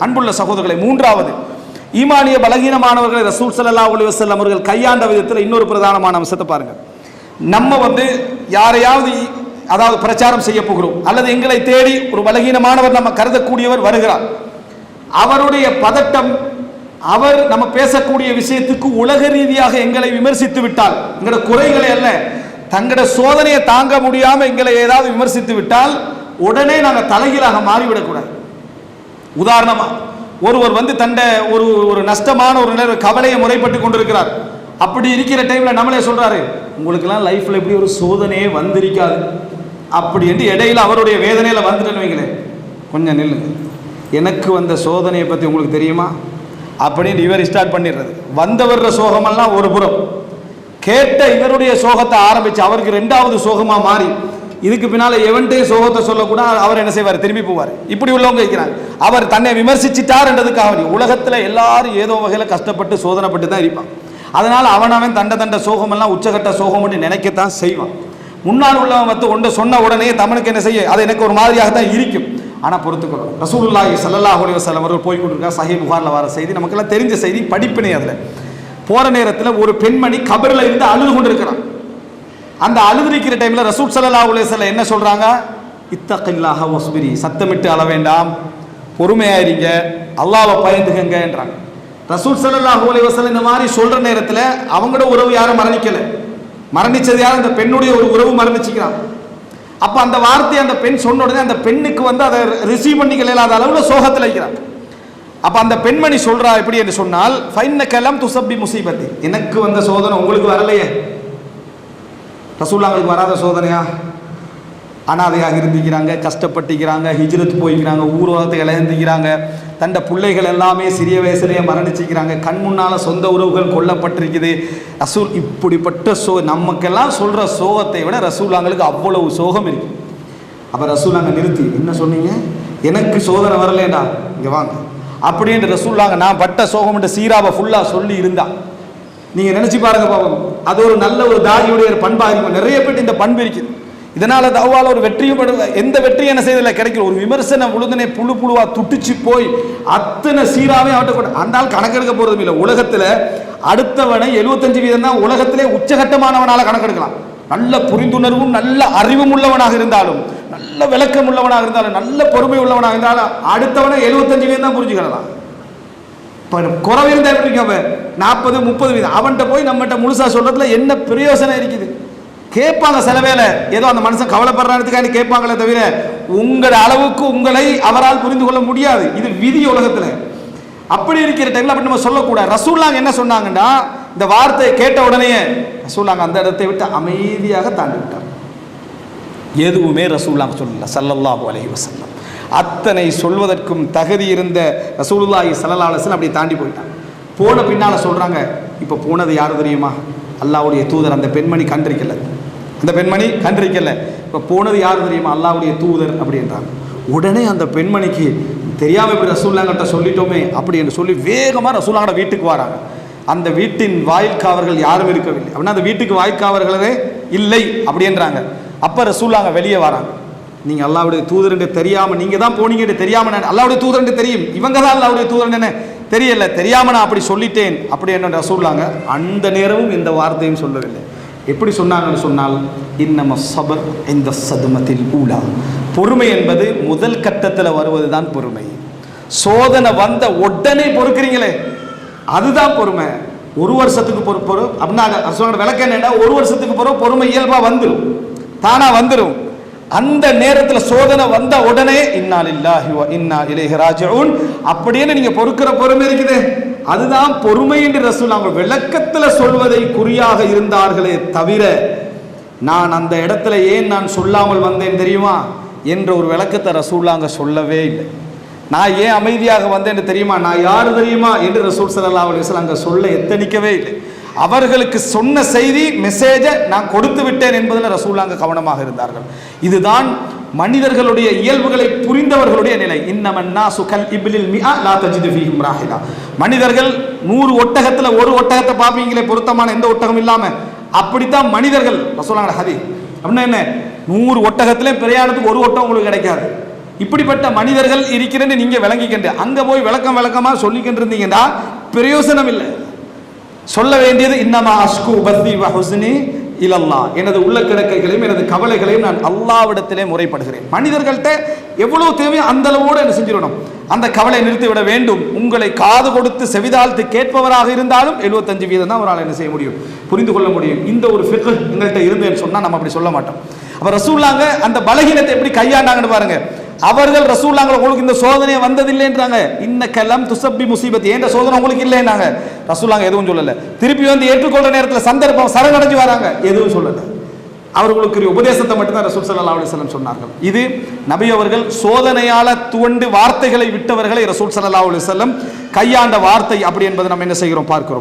அன்புள்ள சகோதரர்களை மூன்றாவது ஈமானிய பலகீனமானவர்களை ரசூல் சல்லா அலைஹி அவர்கள் கையாண்ட விதத்தில் இன்னொரு பிரதானமான அம்சத்தை பாருங்கள் நம்ம வந்து யாரையாவது அதாவது பிரச்சாரம் செய்ய போகிறோம் அல்லது எங்களை தேடி ஒரு பலகீனமானவர் நம்ம கருதக்கூடியவர் வருகிறார். அவருடைய பதட்டம் அவர் நம்ம பேசக்கூடிய விஷயத்துக்கு உலக ரீதியாக எங்களை விமர்சித்து விட்டால் எங்களோட குறைகளை அல்ல தங்களோட சோதனையை தாங்க முடியாமல் எங்களை ஏதாவது விமர்சித்து விட்டால் உடனே நாங்கள் தலைகீழாக மாறிவிடக்கூடாது உதாரணமா ஒருவர் வந்து தண்ட ஒரு ஒரு நஷ்டமான ஒரு நிலை கவலையை முறைப்பட்டு கொண்டிருக்கிறார். அப்படி இருக்கிற டைம்ல நம்மளே சொல்றாரு உங்களுக்கெல்லாம் லைஃப்ல எப்படி ஒரு சோதனையே வந்திருக்காது. அப்படி என்று இடையில அவருடைய வேதனையில வந்துட்டேன்னு வைங்களேன். கொஞ்சம் நில்லுங்க. எனக்கு வந்த சோதனையை பத்தி உங்களுக்கு தெரியுமா? அப்படின்னு இவர் ஸ்டார்ட் பண்ணிடுறது வந்தவர்ற சோகமெல்லாம் ஒரு புறம். கேட்ட இவருடைய சோகத்தை ஆரம்பிச்சு அவருக்கு ரெண்டாவது சோகமா மாறி இதுக்கு பின்னால் எவன்ட்டே சோகத்தை சொல்லக்கூடாது அவர் என்ன செய்வார்? திரும்பி போவார். இப்படி உள்ளவங்க இருக்கிறாங்க. அவர் தன்னை விமர்சிச்சிட்டார்ன்றதுக்காக வேண்டி உலகத்தில் எல்லாரும் ஏதோ வகையில் கஷ்டப்பட்டு சோதனைப்பட்டு தான் இருப்பான் அதனால் அவன் அவன் தண்ட தண்ட சோகமெல்லாம் உச்சகட்ட சோகம்னு நினைக்கத்தான் செய்வான். முன்னால் உள்ளவன் வந்து ஒன்று சொன்ன உடனே தமிழுக்கு என்ன செய்ய அது எனக்கு ஒரு மாதிரியாக தான் இருக்கும். ஆனால் பொறுத்துக்கணும். ரசூலுல்லாஹி ஸல்லல்லாஹு அலைஹி வசலம் அவர்கள் போய் கொண்டிருக்கா சஹி புகாரில் வர செய்தி நமக்கெல்லாம் தெரிஞ்ச செய்தி படிப்பினை அதில். போகிற நேரத்தில் ஒரு பெண்மணி கபரில் இருந்து அழுது கொண்டிருக்கிறான். அந்த அழுதுரிக்கிற டைம்ல ரசூல் சல்லா அலைஹி வஸல்லம் என்ன சொல்றாங்க? இத்தக்கில்லாக ஒஸ்பிரி சத்தமிட்டு அள வேண்டாம் பொறுமையாயிருங்க. அல்லாவை பயந்துகங்கன்றாங்க ரசூல் ஸல்லல்லாஹு அலைஹி வசல் இந்த மாதிரி சொல்ற நேரத்தில் அவங்களோட உறவு யாரும் மரணிக்கல. மரணிச்சது யாரும் அந்த பெண்ணுடைய ஒரு உறவு மரணிச்சுக்கிறான். அப்ப அந்த வார்த்தையை அந்த பெண் சொன்ன உடனே அந்த பெண்ணுக்கு வந்து அதை ரிசீவ் பண்ணிக்கல இல்லாத அளவுல சோகத்தில் இருக்கிறார் அப்ப அந்த பெண்மணி சொல்றா எப்படி என்று சொன்னால் ஃபைன்ன கலம் துசப்பி முசீபத்தி. எனக்கு வந்த சோதனை உங்களுக்கு வரலையே. ரசூல்லாங்களுக்கு வராத சோதனையா? அனாதையாக இருந்திக்கிறாங்க கஷ்டப்பட்டுக்கிறாங்க ஹிஜ்ரத் போய்க்கிறாங்க ஊர்வலத்தை இழந்துக்கிறாங்க தண்ட பிள்ளைகள் எல்லாமே சிறிய வயசுலேயே மரணிச்சுக்கிறாங்க கண் முன்னால் சொந்த உறவுகள் கொல்லப்பட்டிருக்குது. ரசூல் இப்படிப்பட்ட சோ நமக்கெல்லாம் சொல்கிற சோகத்தை விட ரசூலாங்களுக்கு அவ்வளவு சோகம் இருக்கு. அப்போ ரசூலாங்க நிறுத்தி என்ன சொன்னீங்க? எனக்கு சோதனை வரலேண்டா இங்கே வாங்க. அப்படின்ட்டு ரசூல்லாங்க நான் பட்ட சோகம்ன்ற சீராவை ஃபுல்லாக சொல்லி இருந்தான். நீங்க நினைச்சு பாருங்க பாவம். அது ஒரு நல்ல ஒரு தாரியுடைய ஒரு பண்பா இருக்கும். நிறைய பேர் இந்த பண்பு இருக்குது இதனால தவ்வால் ஒரு வெற்றியும் படல. எந்த வெற்றியும் என்ன செய்யல கிடைக்கல. ஒரு விமர்சன உழுதுனை புழு புழுவா துட்டிச்சு போய் அத்தனை சீராவே அவட்ட கூட அந்த ஆள் கணக்கெடுக்க போறதும் இல்லை. உலகத்துல அடுத்தவனை 75% வீதம் தான் உலகத்திலே உச்சகட்டமானவனால கணக்கெடுக்கலாம். நல்ல புரிந்துணர்வும் நல்ல அறிவும் உள்ளவனாக இருந்தாலும் நல்ல விளக்கம் உள்ளவனாக இருந்தாலும் நல்ல பொறுமை உள்ளவனாக இருந்தாலும் அடுத்தவனை 75% வீதம் தான் புரிஞ்சுக்கலாம் இப்போ குறவு இருந்தால் எப்படி இருக்கும் அவன் நாற்பது முப்பது வீதம். அவன்கிட்ட போய் நம்மகிட்ட முழுசாக சொல்கிறதுல என்ன பிரயோசனம் இருக்குது? கேட்பாங்க சில வேலை ஏதோ அந்த மனுஷன் கவலைப்படுறதுக்காண்டி கேட்பாங்களே தவிர உங்கள் அளவுக்கு உங்களை அவரால் புரிந்து கொள்ள முடியாது. இது விதி உலகத்தில். அப்படி இருக்கிற டைமில் அப்படி நம்ம சொல்லக்கூடாது. ரசூல்லாங்க என்ன சொன்னாங்கன்னா இந்த வார்த்தையை கேட்ட உடனே ரசூல்லாங்க அந்த இடத்தை விட்டு அமைதியாக தாண்டி விட்டார் எதுவுமே ரசூல்லாங்க சொல்லல. சல்லல்லாஹு அலைஹி வஸல்லம். அத்தனை சொல்வதற்கும் தகுதி இருந்த ரசூலுல்லாஹி ஸல்லல்லாஹு அப்படி தாண்டி போயிட்டான். போன பின்னால சொல்கிறாங்க இப்போ போனது யார் தெரியுமா? அல்லாவுடைய தூதர் அந்த பெண்மணி கண்டிருக்கல. அந்த பெண்மணி கண்டிருக்கல. இப்போ போனது யார் தெரியுமா? அல்லாவுடைய தூதர் அப்படின்றாங்க. உடனே அந்த பெண்மணிக்கு தெரியாமல் இப்படி ரசூல்லாங்கிட்ட சொல்லிட்டோமே அப்படி என்று சொல்லி வேகமாக ரசூல்லாங்கட வீட்டுக்கு வராங்க. அந்த வீட்டின் வாய்க்காவர்கள் யாரும் இருக்கவில்லை. அப்படின்னா அந்த வீட்டுக்கு வாய்க்காவர்களே இல்லை அப்படின்றாங்க. அப்போ ரசூல்லாங்க வெளியே வராங்க. நீங்கள் அல்லாவுடைய தூதர் தெரியாமல் நீங்கள் தான் போனீங்க தெரியாமல் நான் அல்லாவுடைய தூதர் தெரியும். இவங்க தான் அல்லாவுடைய தூதர் என்ன தெரியல. தெரியாமல் நான் அப்படி சொல்லிட்டேன். அப்படி என்ன சொல்லாங்க அந்த நேரமும் இந்த வார்த்தையும் சொல்லவில்லை. எப்படி சொன்னாங்கன்னு சொன்னால் இன்னம சபர் இந்த சதுமத்தில் ஊடா பொறுமை என்பது முதல் கட்டத்தில் வருவது தான் பொறுமை. சோதனை வந்த உடனே பொறுக்கிறீங்களே அதுதான் பொறுமை. ஒரு வருஷத்துக்கு பொறு பொறு அப்படின்னா விளக்க விளக்கம் என்னன்னா ஒரு வருஷத்துக்கு பிறகு பொறுமை இயல்பாக வந்துடும் தானாக வந்துடும் அந்த நேரத்தில் சோதனை வந்த உடனே இன்னா லில்லாஹி வ இன்னா இலைஹி ராஜிஊன். அப்படின்னு நீங்க பொறுக்கிற பொறுமை இருக்குது. அதுதான் பொறுமை என்று ரசூல் அவங்க விளக்கத்துல சொல்வதை குறியாக இருந்தார்களே தவிர நான் அந்த இடத்துல ஏன் நான் சொல்லாமல் வந்தேன் தெரியுமா? என்ற ஒரு விளக்கத்தை ரசூல்லாங்க சொல்லவே இல்லை. நான் ஏன் அமைதியாக வந்தேன்னு தெரியுமா? நான் யார் தெரியுமா? என்று ரசூல் சல்லா அலிஸ்லாம் அங்கே சொல்ல எத்தனிக்கவே இல்லை. அவர்களுக்கு சொன்ன செய்தி மெசேஜை நான் கொடுத்து விட்டேன் என்பதில் ரசூலாங்க கவனமாக இருந்தார்கள். இதுதான் மனிதர்களுடைய இயல்புகளை புரிந்தவர்களுடைய நிலை. இன்னமன்னா சுகல் இப்லில் மிஆ லா தஜிது ஃபீஹிம் ராஹிலா. மனிதர்கள் நூறு ஒட்டகத்தில் ஒரு ஒட்டகத்தை பார்ப்பீங்களே பொருத்தமான எந்த ஒட்டகம் இல்லாம? அப்படித்தான் மனிதர்கள் ரசூலாங்க ஹதி அப்படின்னா என்ன? நூறு ஒட்டகத்திலே பிரயாணத்துக்கு ஒரு ஒட்டம் உங்களுக்கு கிடைக்காது. இப்படிப்பட்ட மனிதர்கள் இருக்கிறேன்னு நீங்க விளங்கிக்கின்ற அங்க போய் விளக்கம் விளக்கமா சொல்லிக்கிட்டு இருந்தீங்கன்னா பிரயோசனம் இல்லை. சொல்ல வேண்டியது இன்னமா அஷ்கு பத்தி ஹுஸ்னி இல்லல்லா எனது உள்ள கிடக்கைகளையும் எனது கவலைகளையும் நான் அல்லாவிடத்திலே முறைப்படுகிறேன். மனிதர்கள்ட்ட எவ்வளவு தேவையோ அந்த அளவோடு என்ன செஞ்சிடணும். அந்த கவலை நிறுத்திவிட வேண்டும். உங்களை காது கொடுத்து செவிதாழ்த்து கேட்பவராக இருந்தாலும் 75% வீதம் தான் அவரால் என்ன செய்ய முடியும். புரிந்து கொள்ள முடியும். இந்த ஒரு ஃபிக்ர் எங்கள்கிட்ட இருந்தேன்னு சொன்னால் நம்ம அப்படி சொல்ல மாட்டோம். அப்போ ரசூல்லாங்க அந்த பலகீனத்தை எப்படி கையாண்டாங்கன்னு பாருங்க. அவர்கள் ரசூல்லாங்க உங்களுக்கு இந்த சோதனை வந்ததில்லைன்றாங்க. இன்ன கலம் துசப்பி முசீபத். ஏன் சோதனை உங்களுக்கு இல்லைன்னாங்க. ரசூல்லாங்க எதுவும் சொல்லல. திருப்பி வந்து ஏற்றுக்கொள்ற நேரத்தில் சந்தர்ப்பம் சரணடைஞ்சு வராங்க. எதுவும் சொல்லல. அவர்களுக்கு உபதேசத்தை மட்டும்தான் ரசூல் சல்லா அலைஹி வஸல்லம் சொன்னார்கள். இது நபி அவர்கள் சோதனையால துவண்டு வார்த்தைகளை விட்டவர்களை ரசூல் சல்லா அலைஹி கையாண்ட வார்த்தை அப்படி என்பதை நம்ம என்ன செய்கிறோம்? பார்க்கிறோம்.